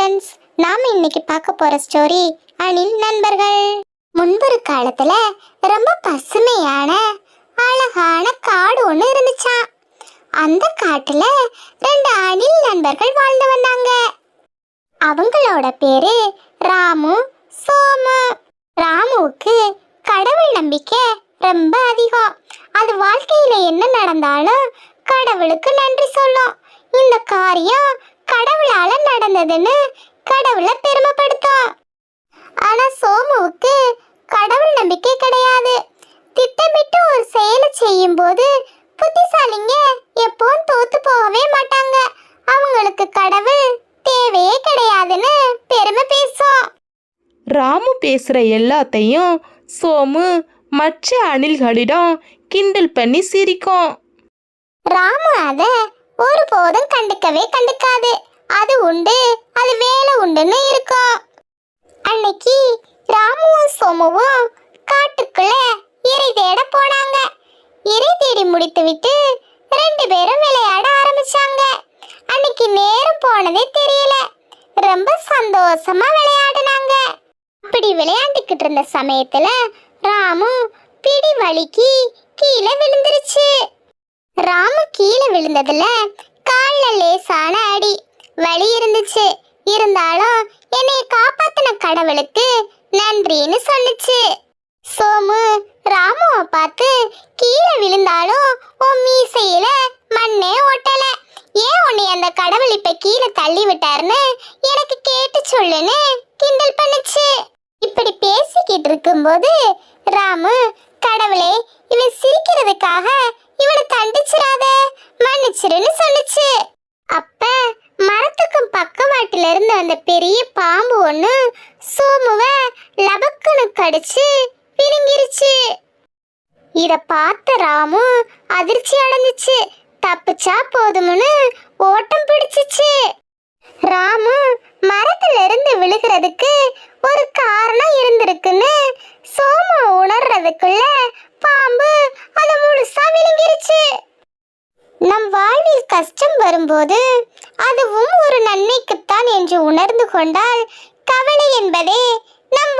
Friends நாம இன்னைக்கு பார்க்க போற ஸ்டோரி அணில் நண்பர்கள். முன்பொரு காலத்துல ரொம்ப பசுமையான அழகான காடு ஒன்று இருந்துச்சாம். அந்த காட்டுல ரெண்டு அணில் நண்பர்கள் வாழ்ந்து வந்தாங்க. அவங்களோட பேரு ராமு சோமு. ராமுவுக்கு கடவுள் நம்பிக்கை ரொம்ப அதிகம். அது வாழ்க்கையில என்ன நடந்தாலும் கடவுளுக்கு நன்றி சொல்லும். இந்த காரியம் கடவுளால நடந்ததுன்னு கடவுளை பெருமைப்படுத்தும் ஆனா சோமுவுக்கு கடவுள் நம்பிக்கை கிடையாது. திட்டமிட்டு ஒரு செயலை செய்யும் போது புத்திசாலிங்க எப்பவும் தோத்து போகவே மாட்டாங்க. அவங்களுக்கு கடவுள் தேவையே கிடையாதுன்னு பெருமை பேசும் ராமு பேசுகிற எல்லாத்தையும் சோமு மற்ற அணில்களிடம் கிண்டல் பண்ணி சிரிக்கும். ராமு அத ஒருபோதும் கண்டுக்கவே கண்டுக்காது. அது உண்டு அது வேலை உண்டுன்னு இருக்கும் அன்னைக்கு ராமுவும் சோமுவும் காட்டுக்குள்ள இறை தேட போனாங்க. இறை தேடி முடித்துவிட்டு ரெண்டு பேரும் விளையாட ஆரம்பிச்சாங்க. அன்னைக்கு நேரம் போனதே தெரியல. ரொம்ப சந்தோஷமா விளையாடினாங்க. அப்படி விளையாண்டுக்கிட்டு இருந்த சமயத்துல ராமு பிடி வலிக்கு கீழே விழுந்துருச்சு. ராமு கீழே விழுந்ததுல கால்ல லேசான அடி. வலி இருந்துச்சு. இருந்தாலும் என்னைய காப்பாத்தின கடவுளுக்கு நன்றின்னு சொன்னுச்சு சோமு ராமுவை பார்த்து கீழே விழுந்தாலும் உன் மீசையில மண்ணே ஒட்டல. ஏன் உன்னை அந்த கடவுள் இப்ப கீழே தள்ளி விட்டாருன்னு எனக்கு கேட்டு சொல்லுன்னு கிண்டல் பண்ணுச்சு. இப்படி பேசிக்கிட்டு இருக்கும்போது ராமு கடவுளே இவன் சிரிக்கிறதுக்காக இருந்து அந்த பெரிய பாம்பு ஒண்ணு சோமுவ லபக்குன்னு கடிச்சு விழுங்கிருச்சு. இத பார்த்த ராமு அதிர்ச்சி அடைஞ்சிச்சு. தப்பிச்சா போதும்னு ஓட்டம் பிடிச்சிச்சு. ராமு மரத்துல இருந்து விழுகிறதுக்கு ஒரு காரணம் இருந்திருக்குன்னு சோமு உணர்றதுக்குள்ள பாம்பு அது முழுசா விழுங்கிருச்சு. நம் வாழ்வில் கஷ்டம் வரும்போது அது நன்மைக்குத்தான் என்று உணர்ந்து கொண்டால் கவலை என்பதே நம்